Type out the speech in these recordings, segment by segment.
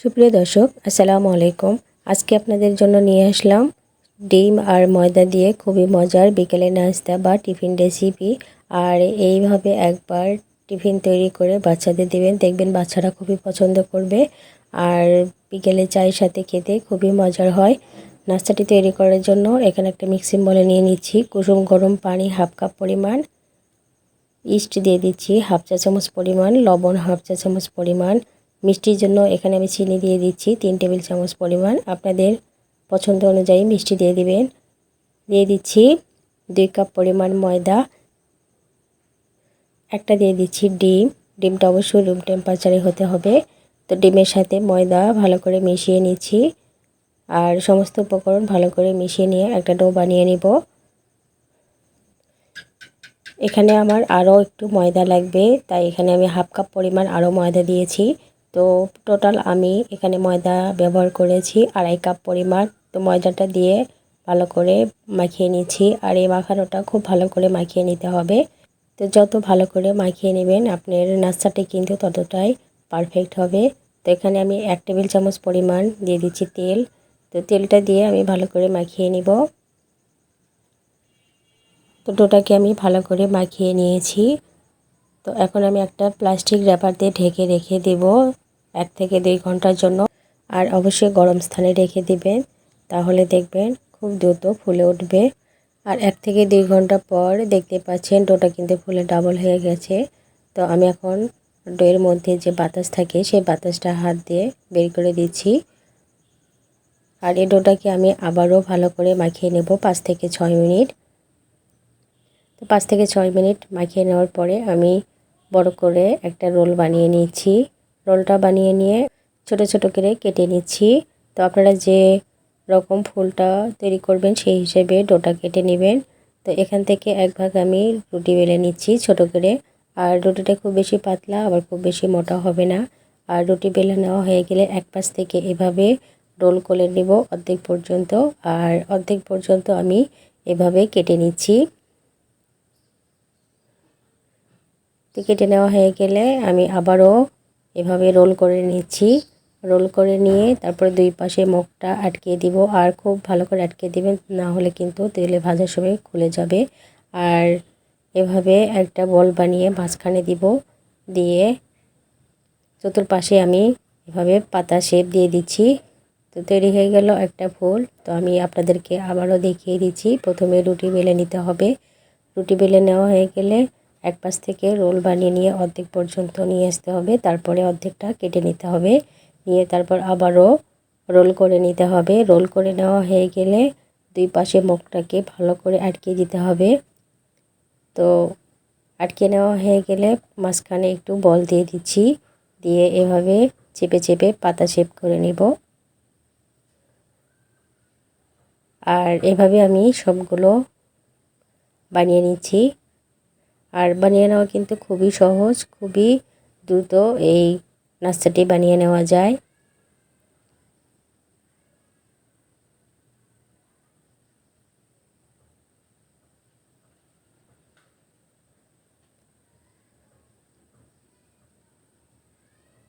সুপ্রিয় দর্শক, আসসালামু আলাইকুম। আজকে আপনাদের জন্য নিয়ে আসলাম ডিম আর ময়দা দিয়ে খুবই মজার বিকেলে নাস্তা বা টিফিন রেসিপি আর এইভাবে একবার টিফিন তৈরি করে বাচ্চাদের দেবেন, দেখবেন বাচ্চারা খুবই পছন্দ করবে। আর বিকেলে চায়ের সাথে খেতে খুবই মজার হয়। নাস্তাটি তৈরি করার জন্য এখানে একটা মিক্সিং বলে নিয়ে নিচ্ছি, কুসুম গরম পানি হাফ কাপ পরিমাণ ইস্ট দিয়ে দিচ্ছি, হাফ চা চামচ পরিমাণ, লবণ হাফ চা চামচ পরিমাণ। মিষ্টির জন্য এখানে আমি চিনি দিয়ে দিচ্ছি তিন টেবিল চামচ পরিমাণ। আপনাদের পছন্দ অনুযায়ী মিষ্টি দিয়ে দিবেন। দিয়ে দিচ্ছি দুই কাপ পরিমাণ ময়দা। একটা দিয়ে দিচ্ছি ডিম। ডিমটা অবশ্যই রুম টেম্পারেচারে হতে হবে। তো ডিমের সাথে ময়দা ভালো করে মিশিয়ে নিচ্ছি। আর সমস্ত উপকরণ ভালো করে মিশিয়ে নিয়ে একটা ডো বানিয়ে নিব। এখানে আমার আরও একটু ময়দা লাগবে, তাই এখানে আমি হাফ কাপ পরিমাণ আরও ময়দা দিয়েছি। তো টোটাল আমি এখানে ময়দা ব্যবহার করেছি, আড়াই কাপ পরিমাণ। তো ময়দাটা দিয়ে ভালো করে মাখিয়ে নিচ্ছি আর এই মাখানোটা খুব ভালো করে মাখিয়ে নিতে হবে। তো যত ভালো করে মাখিয়ে নেবেন, আপনার নাস্তাটি কিন্তু ততটাই পারফেক্ট হবে। তো এখানে আমি এক টেবিল চামচ পরিমাণ দিয়ে দিচ্ছি তেল। তো তেলটা দিয়ে আমি ভালো করে মাখিয়ে নিব। তো ডোটাকে আমি ভালো করে মাখিয়ে নিয়েছি। তো এখন আমি একটা প্লাস্টিক র্যাপার দিয়ে ঢেকে রেখে দেব। এক থেকে দুই ঘণ্টার জন্য। আর অবশ্যই গরম স্থানে রেখে দিবেন। তাহলে দেখবেন খুব দ্রুত ফুলে উঠবে। আর এক থেকে দুই ঘণ্টা পর দেখতে পাচ্ছেন ডোটা কিন্তু ফুলে ডাবল হয়ে গেছে। তো আমি এখন ডোয়ের মধ্যে যে বাতাস থাকে, সেই বাতাসটা হাত দিয়ে বের করে দিচ্ছি। আর এই ডোটাকে আমি আবারও ভালো করে মাখিয়ে নেব পাঁচ থেকে ছয় মিনিট। তো পাঁচ থেকে ছয় মিনিট মাখিয়ে নেওয়ার পরে আমি বড় করে একটা রোল বানিয়ে নিচ্ছি। রোলটা বানিয়ে নিয়ে ছোট ছোট করে কেটে নিচ্ছি। তো আপনারা যে রকম ফুলটা তৈরি করবেন সেই হিসেবে ডোটা কেটে নেবেন। তো এখান থেকে এক ভাগ আমি রুটি বেলে নিচ্ছি ছোট করে। আর রুটিটা খুব বেশি পাতলা, আবার খুব বেশি মোটা হবে না। আর রুটি বেলে নেওয়া হয়ে গেলে এক পাশ থেকে এভাবে রোল করে নেব অর্ধেক পর্যন্ত। আর অর্ধেক পর্যন্ত আমি এভাবে কেটে নিচ্ছি। কেটে নেওয়া হয়ে গেলে আমি আবারও এভাবে রোল করে নিচ্ছি। রোল করে নিয়ে তারপরে দুই পাশে মুখটা আটকে দিব। আর খুব ভালো করে আটকে দিবেন, না হলে কিন্তু তেলে ভাজার সময় খুলে যাবে। আর এভাবে একটা বল বানিয়ে মাঝখানে দিব। দিয়ে চতুর্পাশে আমি এভাবে পাতা শেপ দিয়ে দিচ্ছি। তো তৈরি হয়ে গেল একটা ফুল। তো আমি আপনাদেরকে আবারও দেখিয়ে দিচ্ছি। প্রথমে রুটি বেলে নিতে হবে। রুটি বেলে নেওয়া হয়ে গেলে এক পাশ থেকে রোল বানিয়ে নিয়ে অর্ধেক পর্যন্ত নিয়ে আসতে হবে। তারপরে অর্ধেকটা কেটে নিতে হবে। নিয়ে তারপর আবারও রোল করে নিতে হবে। রোল করে নেওয়া হয়ে গেলে দুই পাশে মুখটাকে ভালো করে আটকে দিতে হবে। তো আটকে নেওয়া হয়ে গেলে মাঝখানে একটু বল দিয়ে দিচ্ছি। দিয়ে এভাবে চেপে চেপে পাতা শেপ করে নেব। আর এভাবে আমি সবগুলো বানিয়ে নিচ্ছি। আর বানিয়ে নেওয়া কিন্তু খুবই সহজ, খুবই দ্রুত এই নাস্তাটি বানিয়ে নেওয়া যায়।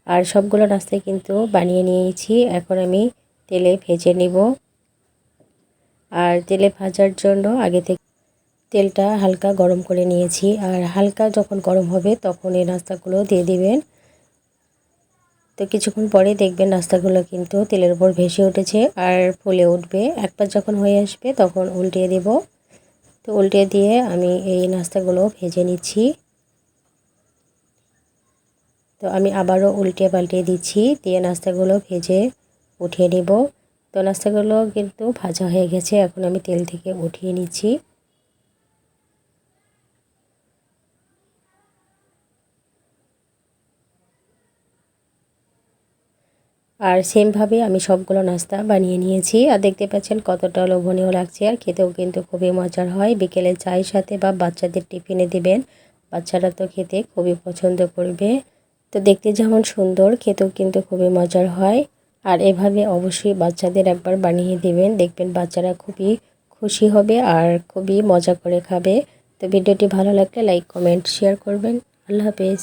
আর সবগুলো নাস্তায় কিন্তু বানিয়ে নিয়েছি, এখন আমি তেলে ভেজে নিব। আর তেলে ভাজার জন্য আগে থেকে তেলটা হালকা গরম করে নিয়েছি আর হালকা যখন গরম হবে তখন এই নাস্তাগুলো দিয়ে দিবেন। তো কিছুক্ষণ পরে দেখবেন নাস্তাগুলো কিন্তু তেলের উপর ভেসে উঠেছে আর ফুলে উঠবে। একবার যখন হয়ে আসবে তখন উল্টিয়ে দেব। তো উল্টে দিয়ে আমি এই নাস্তাগুলো ভেজে নিচ্ছি। তো আমি আবারও উল্টে পাল্টে দিচ্ছি দিয়ে নাস্তাগুলো ভেজে উঠিয়ে নেব। তো নাস্তাগুলো কিন্তু ভাজা হয়ে গেছে, এখন আমি তেল থেকে উঠিয়ে নিচ্ছি। আর সেমভাবে আমি সবগুলো নাস্তা বানিয়ে নিয়েছি। আর দেখতে পাচ্ছেন কতটা লোভনীয় লাগছে। আর খেতেও কিন্তু খুবই মজার হয়। বিকেলে চায়ের সাথে বা বাচ্চাদের টিফিনে দেবেন। বাচ্চারা তো খেতে খুবই পছন্দ করবে। তো দেখতে যেমন সুন্দর, খেতেও কিন্তু খুবই মজার হয়। আর এভাবে অবশ্যই বাচ্চাদের একবার বানিয়ে দেবেন। দেখবেন বাচ্চারা খুবই খুশি হবে আর খুবই মজা করে খাবে। তো ভিডিওটি ভালো লাগলে লাইক, কমেন্ট, শেয়ার করবেন। আল্লাহ হাফেজ।